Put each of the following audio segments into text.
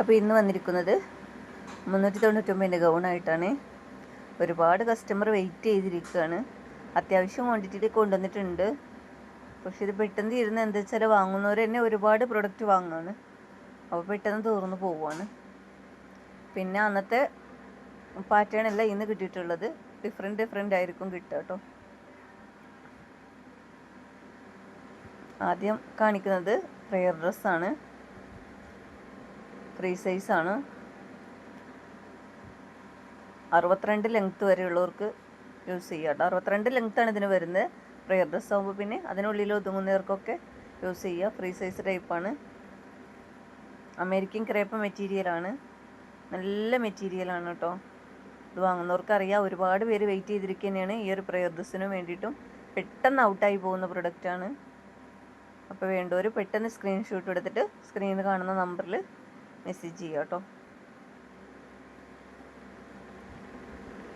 അപ്പോൾ ഇന്ന് വന്നിരിക്കുന്നത് മുന്നൂറ്റി തൊണ്ണൂറ്റൊമ്പതിന്റെ ഗൗണായിട്ടാണ്. ഒരുപാട് കസ്റ്റമർ വെയിറ്റ് ചെയ്തിരിക്കുകയാണ്. അത്യാവശ്യം ക്വാണ്ടിറ്റിയിൽ കൊണ്ടുവന്നിട്ടുണ്ട്. പക്ഷെ ഇത് പെട്ടെന്ന് ഇരുന്ന് എന്താ വെച്ചാൽ വാങ്ങുന്നവർ തന്നെ ഒരുപാട് പ്രൊഡക്റ്റ് വാങ്ങുകയാണ്. അപ്പോൾ പെട്ടെന്ന് തീർന്നു പോവുകയാണ്. പിന്നെ അന്നത്തെ പാറ്റേൺ അല്ല ഇന്ന് കിട്ടിയിട്ടുള്ളത്. ഡിഫറെന്റ് ഡിഫറെന്റ് ആയിരിക്കും കിട്ടുക കേട്ടോ. ആദ്യം കാണിക്കുന്നത് പ്രെയർ ഡ്രസ്സാണ് ഫ്രീ സൈസാണ് അറുപത്തിരണ്ട് ലെങ്ത്ത് വരെയുള്ളവർക്ക് യൂസ് ചെയ്യാം കേട്ടോ അറുപത്തിരണ്ട് ലെങ്ത്താണ് ഇതിന് വരുന്നത്. പ്രെയർ ഡ്രസ്സ് ആകുമ്പോൾ പിന്നെ അതിനുള്ളിൽ ഒതുങ്ങുന്നവർക്കൊക്കെ യൂസ് ചെയ്യുക ഫ്രീ സൈസ് ടൈപ്പാണ് അമേരിക്കൻ ക്രേപ്പ് മെറ്റീരിയലാണ് നല്ല മെറ്റീരിയലാണ് കേട്ടോ. ഇത് വാങ്ങുന്നവർക്കറിയാം. ഒരുപാട് പേര് വെയിറ്റ് ചെയ്തിരിക്കുന്നതാണ്. ഈ ഒരു പ്രെയർ ഡ്രസ്സിന് വേണ്ടിയിട്ടും പെട്ടെന്ന് ഔട്ടായി പോകുന്ന പ്രൊഡക്റ്റാണ് അപ്പോൾ വേണ്ടവർ പെട്ടെന്ന് സ്ക്രീൻഷോട്ട് എടുത്തിട്ട് സ്ക്രീനിൽ കാണുന്ന നമ്പറിൽ മെസ്സേജ് ചെയ്യുക കേട്ടോ.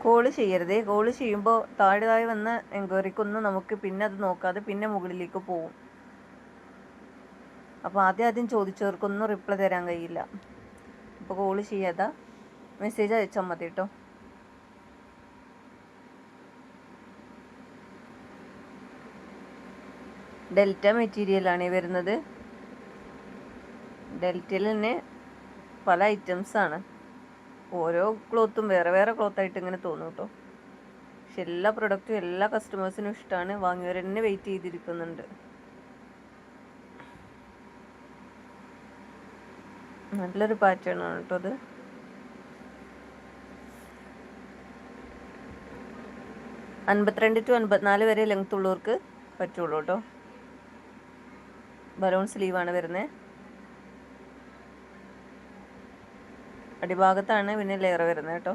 കോൾ ചെയ്യരുതേ. കോൾ ചെയ്യുമ്പോൾ താഴെ താഴെ വന്ന എൻക്വയറിക്കൊന്നും നമുക്ക് പിന്നെ അത് നോക്കാതെ പിന്നെ മുകളിലേക്ക് പോകും അപ്പോൾ ആദ്യം ആദ്യം ചോദിച്ചവർക്കൊന്നും റിപ്ലൈ തരാൻ കഴിയില്ല. അപ്പോൾ കോൾ ചെയ്യാതെ മെസ്സേജ് അയച്ചാൽ മതി കേട്ടോ. ഡെൽറ്റ മെറ്റീരിയലാണ് വരുന്നത്. ഡെൽറ്റയിൽ തന്നെ പല ഐറ്റംസ് ആണ് ഓരോ ക്ലോത്തും വേറെ വേറെ ക്ലോത്തായിട്ട് ഇങ്ങനെ തോന്നും കേട്ടോ പക്ഷെ എല്ലാ പ്രൊഡക്റ്റും എല്ലാ കസ്റ്റമേഴ്സിനും ഇഷ്ടമാണ് വാങ്ങിയവർ തന്നെ വെയിറ്റ് ചെയ്തിരിക്കുന്നുണ്ട്. നല്ലൊരു പാറ്റേൺ ആണ് കേട്ടോ അത്. അൻപത്തിരണ്ട് ടു അൻപത്തിനാല് വരെ ലെങ്ത് ഉള്ളവർക്ക് പറ്റുള്ളൂ കേട്ടോ ബലൂൺ സ്ലീവാണ് വരുന്നത്. അടിഭാഗത്താണ് പിന്നെ ലെയർ വരുന്നത് കേട്ടോ.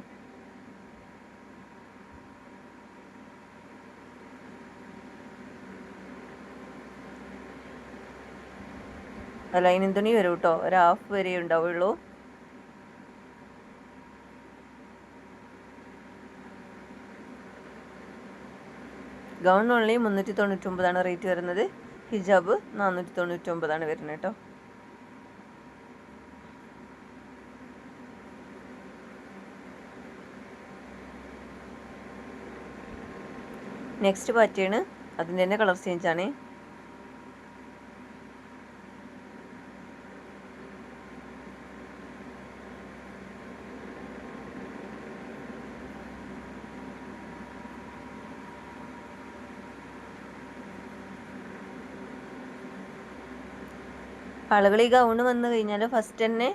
ലൈനിൻ തുണി വരും കേട്ടോ ഒരു ഹാഫ് വരെ ഉണ്ടാവുള്ളൂ. ഗൗൺ ഓൺലി മുന്നൂറ്റി തൊണ്ണൂറ്റൊമ്പതാണ് റേറ്റ് വരുന്നത്. ഹിജാബ് നാനൂറ്റി തൊണ്ണൂറ്റൊമ്പതാണ് വരുന്നത് കേട്ടോ. നെക്സ്റ്റ് പാറ്റേണ് അതിന്റെ തന്നെ കളർ ചേഞ്ച് ആണ്. ഈ ഗൗണ് വന്നു കഴിഞ്ഞാൽ ഫസ്റ്റ് തന്നെ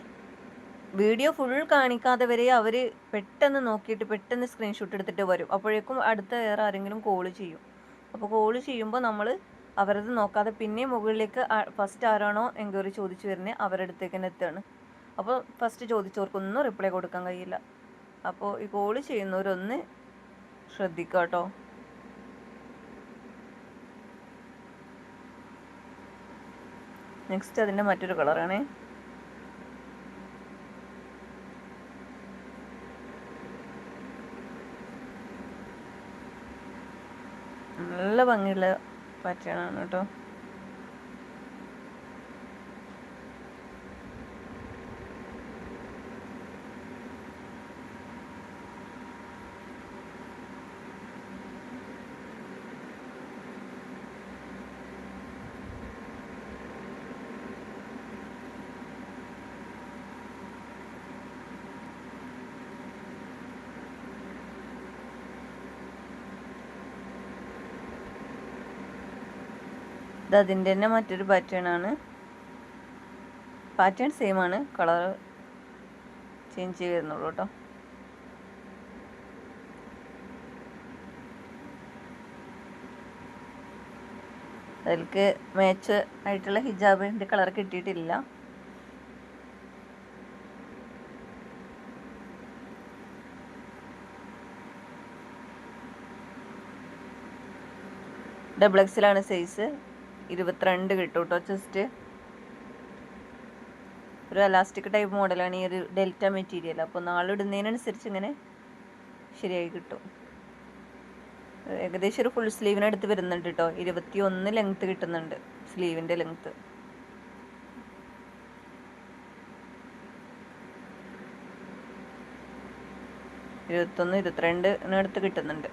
വീഡിയോ ഫുൾ കാണിക്കാതെ വരെ അവർ പെട്ടെന്ന് നോക്കിയിട്ട് പെട്ടെന്ന് സ്ക്രീൻഷോട്ട് എടുത്തിട്ട് വരും. അപ്പോഴേക്കും അടുത്ത വേറെ ആരെങ്കിലും കോൾ ചെയ്യും. അപ്പോൾ കോൾ ചെയ്യുമ്പോൾ നമ്മൾ അവരത് നോക്കാതെ പിന്നെ മുകളിലേക്ക് ഫസ്റ്റ് ആരാണോ എൻക്വയറി ചോദിച്ചു വരുന്നത് അവരുടെ അടുത്തേക്ക് തന്നെ എത്തുകയാണ്. അപ്പോൾ ഫസ്റ്റ് ചോദിച്ചവർക്കൊന്നും റിപ്ലൈ കൊടുക്കാൻ കഴിയില്ല. അപ്പോൾ ഈ കോൾ ചെയ്യുന്നവരൊന്ന് ശ്രദ്ധിക്കുക കേട്ടോ നെക്സ്റ്റ് അതിന്റെ മറ്റൊരു കളറാണ് നല്ല ഭംഗിയുള്ള പാറ്റേണാണ് കേട്ടോ. ഇത് അതിന്റെ തന്നെ മറ്റൊരു പാറ്റേൺ ആണ്. പാറ്റേൺ സെയിം ആണ്. കളർ ചേഞ്ച് ചെയ്യുന്നുള്ളൂ കേട്ടോ. അതിലേക്ക് മാച്ച് ആയിട്ടുള്ള ഹിജാബിന്റെ കളർ കിട്ടിയിട്ടില്ല. ഡബിൾ എക്സിലാണ് സൈസ് ഇരുപത്തിരണ്ട് കിട്ടും കേട്ടോ ജസ്റ്റ് ഒരു അലാസ്റ്റിക് ടൈപ്പ് മോഡലാണ് ഈ ഒരു ഡെൽറ്റ മെറ്റീരിയൽ അപ്പോൾ നാളിടുന്നതിനനുസരിച്ച് ഇങ്ങനെ ശരിയായി കിട്ടും. ഏകദേശം ഒരു ഫുൾ സ്ലീവിനടുത്ത് വരുന്നുണ്ട് കേട്ടോ ഇരുപത്തി ഒന്ന് ലെങ്ത്ത് കിട്ടുന്നുണ്ട് സ്ലീവിന്റെ ലെങ്ത്ത് ഇരുപത്തൊന്ന് ഇരുപത്തിരണ്ടിനടുത്ത് കിട്ടുന്നുണ്ട്.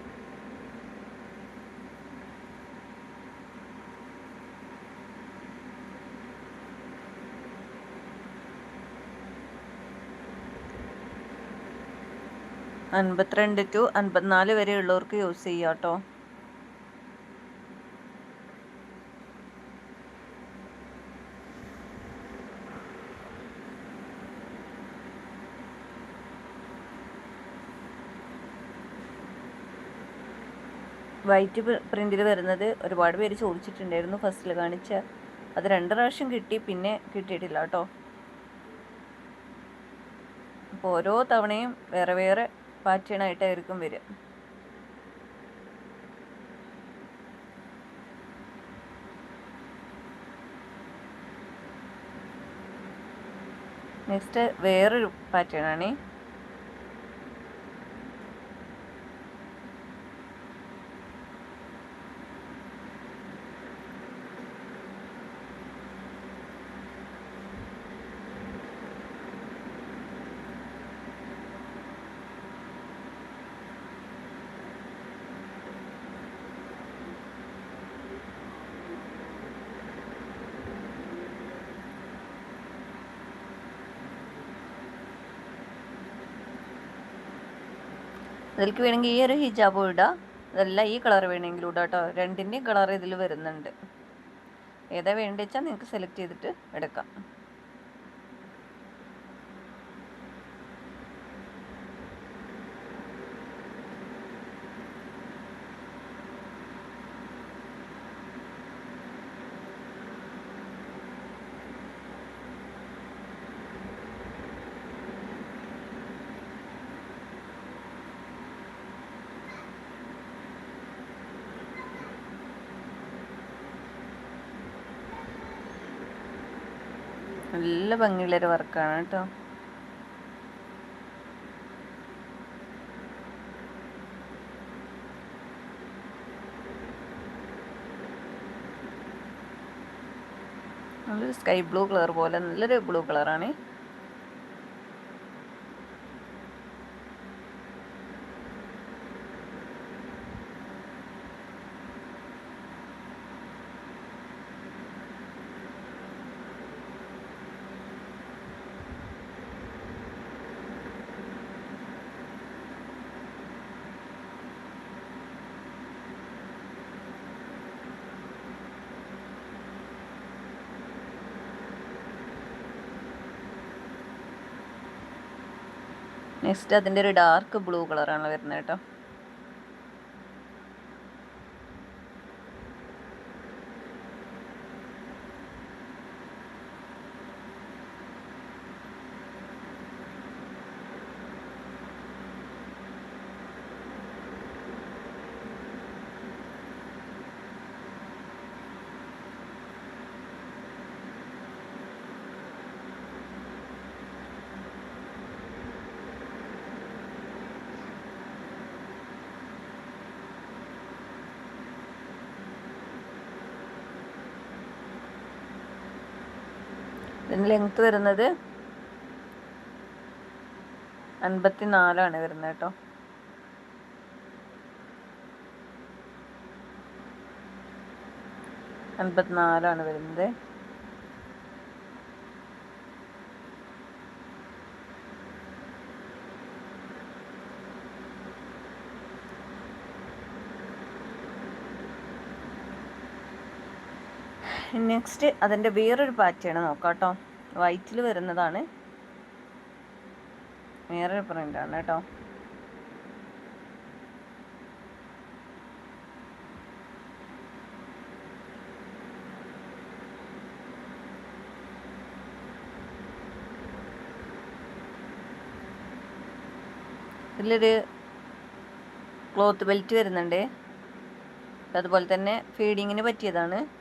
അൻപത്തിരണ്ട് ടു അൻപത്തിനാല് വരെ ഉള്ളവർക്ക് യൂസ് ചെയ്യാം കേട്ടോ വൈറ്റ് പ്രിന്റിൽ വരുന്നത് ഒരുപാട് പേര് ചോദിച്ചിട്ടുണ്ടായിരുന്നു. ഫസ്റ്റിൽ കാണിച്ച അത് രണ്ട് പ്രാവശ്യം കിട്ടി പിന്നെ കിട്ടിയിട്ടില്ല കേട്ടോ അപ്പോൾ ഓരോ തവണയും വേറെ വേറെ പാറ്റേൺ ആയിട്ടായിരിക്കും വരിക. നെക്സ്റ്റ് വേറൊരു പാറ്റേൺ ആണ് അതിലേക്ക് വേണമെങ്കിൽ ഈ ഒരു ഹിജാബ് ഇടാം. അതെല്ലാം ഈ കളർ വേണമെങ്കിലും ഇടാം കേട്ടോ രണ്ടിന്റെയും കളർ ഇതിൽ വരുന്നുണ്ട്. ഏതാ വേണ്ടി വെച്ചാൽ നിങ്ങൾക്ക് സെലക്ട് ചെയ്തിട്ട് എടുക്കാം. നല്ല ഭംഗിയുള്ളൊരു വർക്കാണ് കേട്ടോ. നല്ലൊരു സ്കൈ ബ്ലൂ കളർ പോലെ നല്ലൊരു ബ്ലൂ കളറാണ്. നെക്സ്റ്റ് അതിന്റെ ഒരു ഡാർക്ക് ബ്ലൂ കളറാണ് വരുന്നത് കേട്ടോ. ഇതിന് ലെങ്ത്ത് വരുന്നത് അൻപത്തി നാലാണ് വരുന്നത് കേട്ടോ. അൻപത്തിനാലാണ് വരുന്നത്. നെക്സ്റ്റ് അതിന്റെ വേറൊരു പാറ്റേൺ നോക്കാം കേട്ടോ വൈറ്റിൽ വരുന്നതാണ്. വേറൊരു പ്രിന്റാണ് കേട്ടോ. ഇതിലൊരു ക്ലോത്ത് ബെൽറ്റ് വരുന്നുണ്ട്. അതുപോലെ തന്നെ ഫീഡിങ്ങിന് പറ്റിയതാണ്.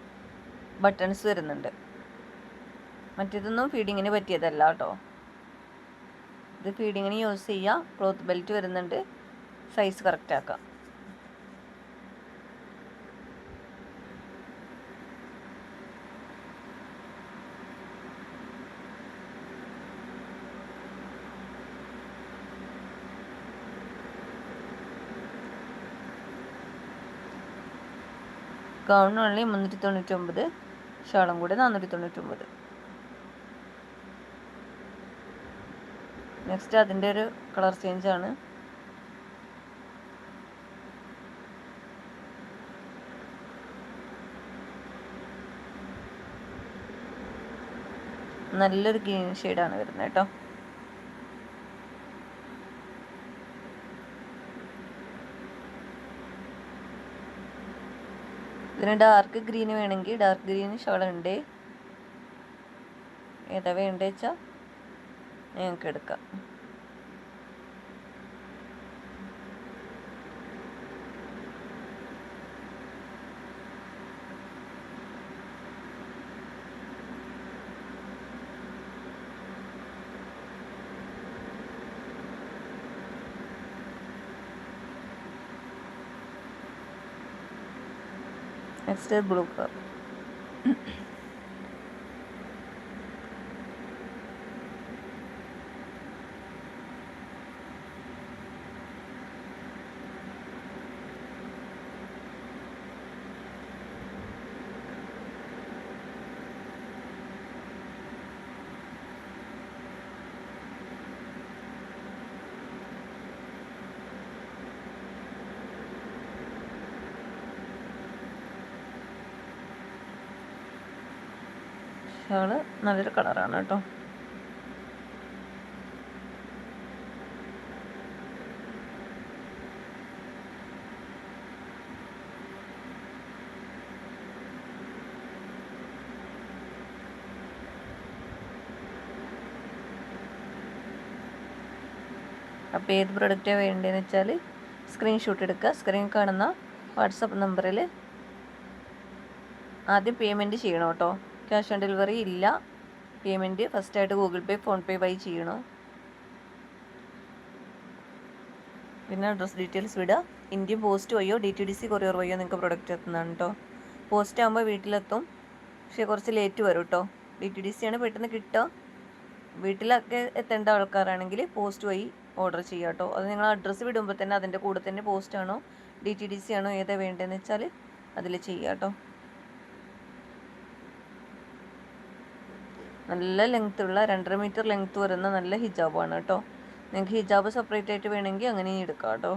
ബട്ടൺസ് വരുന്നുണ്ട്. മറ്റേതൊന്നും ഫീഡിങ്ങിന് പറ്റിയതല്ല കേട്ടോ. ഇത് ഫീഡിങ്ങിന് യൂസ് ചെയ്യുക ക്ലോത്ത് ബെൽറ്റ് വരുന്നുണ്ട്. സൈസ് കറക്റ്റ് ആക്കാം. ഗൗണിനുള്ളിൽ മുന്നൂറ്റി തൊണ്ണൂറ്റി ഒമ്പത് ഷാളും കൂടെ നാനൂറ്റി തൊണ്ണൂറ്റൊമ്പത്. നെക്സ്റ്റ് അതിന്റെ ഒരു കളർ ചേഞ്ച് ആണ്. നല്ലൊരു ഗ്രീൻ ഷെയ്ഡാണ് വരുന്നത് കേട്ടോ. ഇതിന് ഡാർക്ക് ഗ്രീൻ വേണമെങ്കിൽ ഡാർക്ക് ഗ്രീൻ ഷോൾ ഉണ്ട് ഏതാ വേണ്ടത് വെച്ചാൽ ഞങ്ങൾക്ക് എടുക്കാം. നെക്സ്റ്റ് ബ്ലൂ കളർ ഷാൾ നല്ലൊരു കളറാണ് കേട്ടോ. അപ്പോൾ ഏത് പ്രൊഡക്റ്റാണ് വേണ്ടതെന്ന് വെച്ചാൽ സ്ക്രീൻഷോട്ട് എടുക്കുക. സ്ക്രീൻ കാണുന്ന വാട്സപ്പ് നമ്പറിൽ ആദ്യം പേയ്മെന്റ് ചെയ്യണം കേട്ടോ. ക്യാഷ് ഓൺ ഡെലിവറി ഇല്ല. പേയ്മെന്റ് ഫസ്റ്റായിട്ട് ഗൂഗിൾ പേ ഫോൺ പേ വഴി ചെയ്യണം. പിന്നെ അഡ്രസ് ഡീറ്റെയിൽസ് വിടുക ഇന്ത്യൻ പോസ്റ്റ് വഴിയോ D T D C courier വഴിയോ നിങ്ങൾക്ക് പ്രൊഡക്റ്റ് എത്തുന്നതാണ് കേട്ടോ പോസ്റ്റ് ആകുമ്പോൾ വീട്ടിലെത്തും. പക്ഷേ കുറച്ച് ലേറ്റ് വരും കേട്ടോ ഡി ടി ഡി സി ആണ് പെട്ടെന്ന് കിട്ടുക. വീട്ടിലൊക്കെ എത്തേണ്ട ആൾക്കാരാണെങ്കിൽ പോസ്റ്റ് വഴി ഓർഡർ ചെയ്യുക കേട്ടോ അത് നിങ്ങൾ അഡ്രസ്സ് വിടുമ്പോൾ തന്നെ അതിന്റെ കൂടെ തന്നെ പോസ്റ്റ് ആണോ ഡി ടി ഡി സി ആണോ ഏതാ വേണ്ടതെന്ന് വെച്ചാൽ അതിൽ ചെയ്യുക കേട്ടോ നല്ല ലെങ്ത്തുള്ള രണ്ടര മീറ്റർ ലെങ്ത്ത് വരുന്ന നല്ല ഹിജാബാണ് കേട്ടോ. നിങ്ങൾക്ക് ഹിജാബ് സെപ്പറേറ്റ് ആയിട്ട് വേണമെങ്കിൽ അങ്ങനെ എടുക്കാം കേട്ടോ.